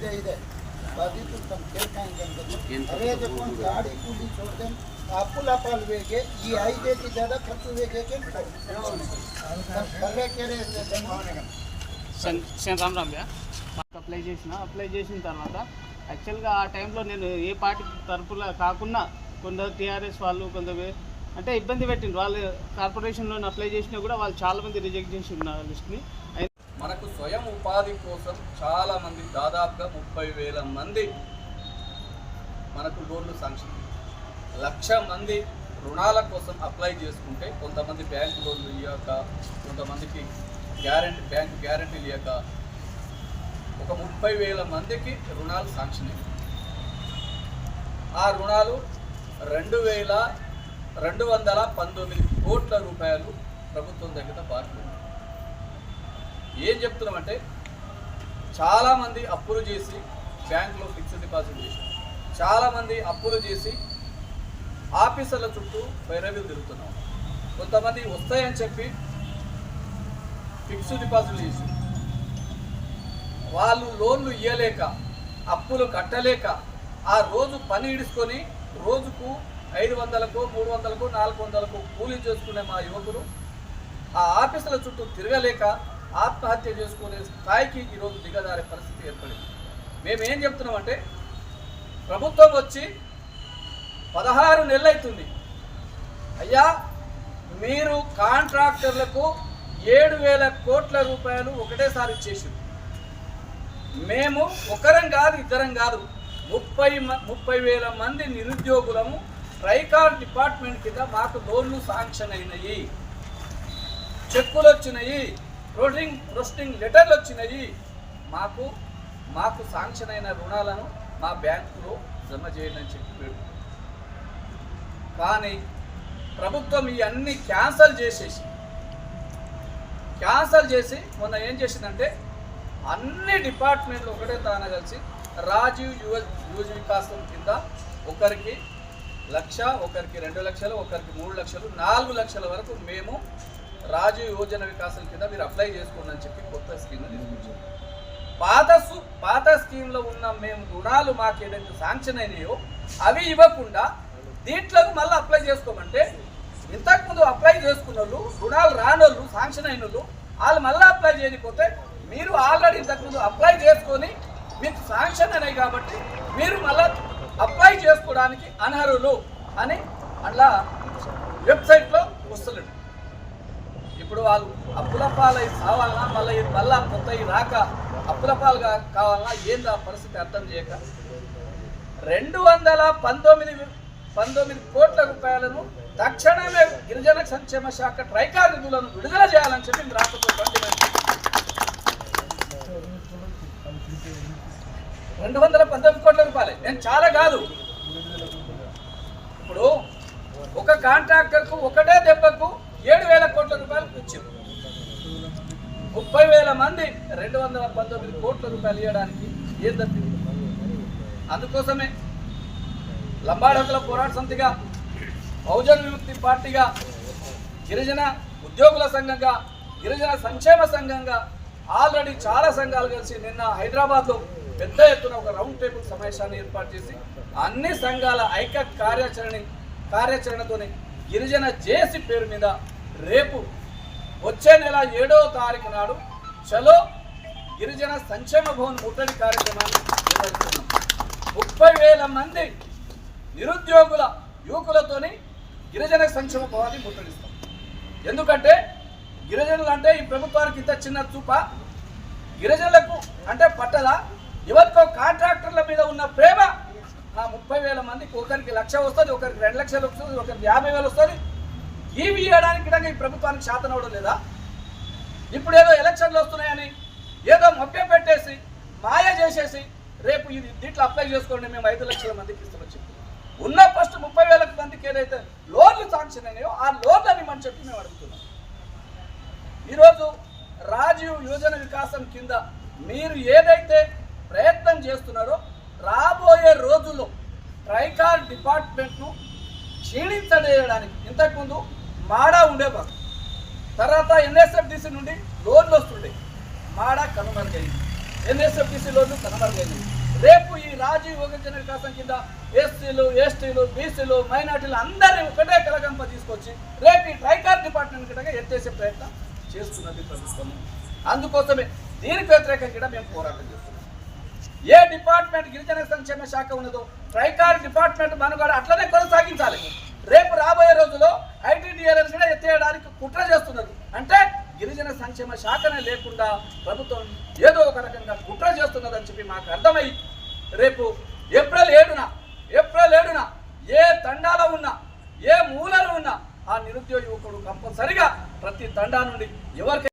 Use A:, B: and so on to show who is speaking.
A: ಇದೆ ಇದೆ बाधित तम ಕೇಳ್ಕೊಂಡ್ಕೊಂಡು ಅದೇ ತಗೊಂಡು ಗಾಡಿ ಕೂಲಿ ಚೋಡ್ಕೊಂಡು ಅಪ್ಪುಲ ಪಾಲ್ವೆಗೆ ಈ ಐದೈದು ಜನ ಖರ್ಚು ಬೇಕೆ కర్రే కేరే
B: శని శని రామ్ రామ్ యా మాకు అప్లై చేసిన అప్లై చేసిన తర్వాత యాక్చువల్గా ఆ టైంలో నేను ఏ పార్టీ తరపున కాకుండా కొందరు టీఆర్ఎస్ వాళ్ళు కొందరు అంటే ఇబ్బంది పెట్టిండ్రు వాళ్ళు కార్పొరేషన్లో అప్లై చేసినా కూడా వాళ్ళు చాలా మంది రిజెక్ట్ చేసి ఉన్నారు లిస్ట్ని
C: మనకు స్వయం ఉపాధి కోసం చాలా మంది దాదాపుగా ముప్పై వేల మంది మనకు లోన్లు శాంక్షన్ లక్ష మంది రుణాల కోసం అప్లై చేసుకుంటే కొంతమంది బ్యాంక్ లోన్లు ఇవ్వక కొంతమందికి గ్యారంటీ బ్యాంక్ గ్యారంటీలు ఇవ్వక ఒక ముప్పై వేల మందికి రుణాలు శాంక్షన్ ఆ రుణాలు రెండు వేల రెండు వందల పంతొమ్మిది కోట్ల రూపాయలు ప్రభుత్వం దగ్గర బాకీ ఏం చెప్తున్నామంటే చాలామంది అప్పులు చేసి బ్యాంకులో ఫిక్స్డ్ డిపాజిట్ చేశారు. చాలామంది అప్పులు చేసి ఆఫీసర్ల చుట్టూ వైరవ్యం తిరుగుతున్నాం కొంతమంది వస్తాయని చెప్పి ఫిక్స్డ్ డిపాజిట్ చేసి వాళ్ళు లోన్లు ఇవ్వలేక అప్పులు కట్టలేక ఆ రోజు పని ఇడుచుకొని రోజుకు ఐదు వందలకు మూడు వందలకు నాలుగు వందలకు కూలీ చేసుకునే మా యువకులు ఆ ఆఫీసుల చుట్టూ తిరగలేక ఆత్మహత్య చేసుకునే స్థాయికి ఈరోజు దిగజారే పరిస్థితి ఏర్పడింది. మేము ఏం చెప్తున్నామంటే ప్రభుత్వం వచ్చి పదహారు నెలలైతుంది. అయ్యా మీరు కాంట్రాక్టర్లకు ఏడు వేల కోట్ల రూపాయలు ఒకటేసారి ఇచ్చేసింది మేము ఒకరం కాదు ఇద్దరం కాదు. ముప్పై మ- ముప్పై వేల మంది నిరుద్యోగులము ట్రైకార్ డిపార్ట్మెంట్ కింద మాకు లోన్లు శాంక్షన్ అయినాయి. చెక్కులు వచ్చినాయి ప్రొస్టింగ్ రోస్టింగ్ లెటర్లు వచ్చినాయి. మాకు మాకు శాంక్షన్ అయిన రుణాలను మా బ్యాంకులో జమ చేయండి అని చెప్పి కానీ ప్రభుత్వం ఈ అన్ని క్యాన్సల్ చేసేసి క్యాన్సల్ చేసి మొన్న ఏం చేసిందంటే అన్ని డిపార్ట్మెంట్లు ఒకటే తాన కలిసి రాజీవ్ యువ యువజ వికాసం కింద ఒకరికి లక్ష ఒకరికి రెండు లక్షలు ఒకరికి మూడు లక్షలు నాలుగు లక్షల వరకు మేము రాజు యువజన వికాసం కింద మీరు అప్లై చేసుకోండి అని చెప్పి కొత్త స్కీమ్ తీసుకొచ్చారు. పాత పాత స్కీమ్లో ఉన్న మేము రుణాలు మాకు ఏదైతే శాంక్షన్ అయినాయో అవి ఇవ్వకుండా దీంట్లోకి మళ్ళీ అప్లై చేసుకోమంటే ఇంతకుముందు అప్లై చేసుకున్న వాళ్ళు రుణాలు రానోళ్ళు శాంక్షన్ అయిన వాళ్ళు వాళ్ళు మళ్ళీ అప్లై చేయకపోతే మీరు ఆల్రెడీ ఇంతకుముందు అప్లై చేసుకొని మీకు శాంక్షన్ అయినాయి కాబట్టి మీరు మళ్ళీ అప్లై చేసుకోవడానికి అనర్హులు అని అట్లా వెబ్సైట్లో వస్తున్నాడు ఇప్పుడు వాళ్ళు అప్పుల పాలై కావాలన్నా మళ్ళీ మళ్ళా కొత్త రాక అప్పుల పాలుగా కావాలన్నా ఆ పరిస్థితి అర్థం చేయక? రెండు వందల పంతొమ్మిది పంతొమ్మిది కోట్ల రూపాయలను తక్షణమే గిరిజన సంక్షేమ శాఖ ట్రైకా నిధులను విడుదల చేయాలని చెప్పి మేము రెండు వందల పంతొమ్మిది కోట్ల రూపాయలే. నేను చాలా కాదు. ఇప్పుడు ఒక కాంట్రాక్టర్కు ఒకటే దెబ్బకు ఏడు వేల కోట్ల రూపాయలు ఇచ్చింది ముప్పై వేల మంది రెండు వందల పంతొమ్మిది కోట్ల రూపాయలు ఇవ్వడానికి ఏం తప్పింది? అందుకోసమే లంబాడకుల పోరాట సమితిగా బహుజన విముక్తి పార్టీగా గిరిజన ఉద్యోగుల సంఘంగా గిరిజన సంక్షేమ సంఘంగా ఆల్రెడీ చాలా సంఘాలు కలిసి నిన్న హైదరాబాద్లో పెద్ద ఎత్తున ఒక రౌండ్ టేబుల్ సమావేశాన్ని ఏర్పాటు చేసి అన్ని సంఘాల ఐక్య కార్యాచరణ కార్యాచరణతోని గిరిజన జేసి పేరు మీద రేపు వచ్చే నెల ఏడవ తారీఖు నాడు చలో గిరిజన సంక్షేమ భవన్ ముట్టడి కార్యక్రమాన్ని నిర్వహిస్తున్నాం. ముప్పై వేల మంది నిరుద్యోగుల యువకులతోని గిరిజన సంక్షేమ భవనాన్ని ముట్టడిస్తాం. ఎందుకంటే గిరిజనులు అంటే ఈ ప్రభుత్వానికి ఇంత చిన్న చూప. గిరిజనులకు అంటే పట్టదా? ఎవరికో కాంట్రాక్టర్ మీద ఉన్న ప్రేమ ఆ ముప్పై వేల మందికి ఒకరికి లక్ష వస్తుంది ఒకరికి రెండు లక్షలు వస్తుంది ఒకరికి యాభై వేలు వస్తుంది. ఇవి ఇవ్వడానికి కూడా ఈ ప్రభుత్వానికి శాతం అవడం లేదా? ఇప్పుడు ఏదో ఎలక్షన్లు వస్తున్నాయని ఏదో మొప్పే పెట్టేసి మాయ చేసేసి రేపు ఇది దీంట్లో అప్లై చేసుకోండి మేము ఐదు లక్షల మందికి ఇస్తామని చెప్పి ఉన్న ఫస్ట్ ముప్పై వేల మందికి ఏదైతే లోన్లు శాంక్షన్ అయినాయో ఆ లోన్లని మనం చెప్పి మేము అడుగుతున్నాం. ఈరోజు రాజీవ్ యోజన వికాసం కింద మీరు ఏదైతే ప్రయత్నం చేస్తున్నారో రాబోయే రోజుల్లో డిపార్ట్మెంట్ను క్షీణించడానికి ఇంతకుముందు మాడా ఉండేవారు. తర్వాత ఎన్ఎస్ఎఫ్డిసి నుండి లోన్లు వస్తుండే మాడా కనుమరుగైంది. ఎన్ఎస్ఎఫ్డిసి లోన్లు కనుమరుగైంది రేపు ఈ రాజీవ్ విభజన వికాసం కింద ఎస్సీలు ఎస్టీలు బీసీలు మైనార్టీలు అందరినీ ఒకటే కలగంప తీసుకొచ్చి రేపు ఈ ట్రైకార్ డిపార్ట్మెంట్ కింద ఎత్తేసే ప్రయత్నం చేస్తున్నది ప్రభుత్వం. అందుకోసమే దీనికి వ్యతిరేకంగా మేము పోరాటం చేస్తున్నాం. ఏ డిపార్ట్మెంట్ గిరిజన సంక్షేమ శాఖ ఉన్నదో ట్రైకార్ డిపార్ట్మెంట్ మనుగడ అట్లనే కొనసాగించాలి. రేపు రాబోయే రోజుల్లో ఐటీడీఎల్ఎస్ కూడా ఎత్తేయడానికి కుట్ర చేస్తున్నది. అంటే గిరిజన సంక్షేమ శాఖనే లేకుండా ప్రభుత్వం ఏదో ఒక రకంగా కుట్ర చేస్తున్నదని చెప్పి మాకు అర్థమై రేపు ఏప్రిల్ ఏడున ఏప్రిల్ ఏడున ఏ తండాలో ఉన్నా ఏ మూలలో ఉన్నా ఆ నిరుద్యోగ యువకుడు కంపల్సరిగా ప్రతి తండా నుండి ఎవరికైనా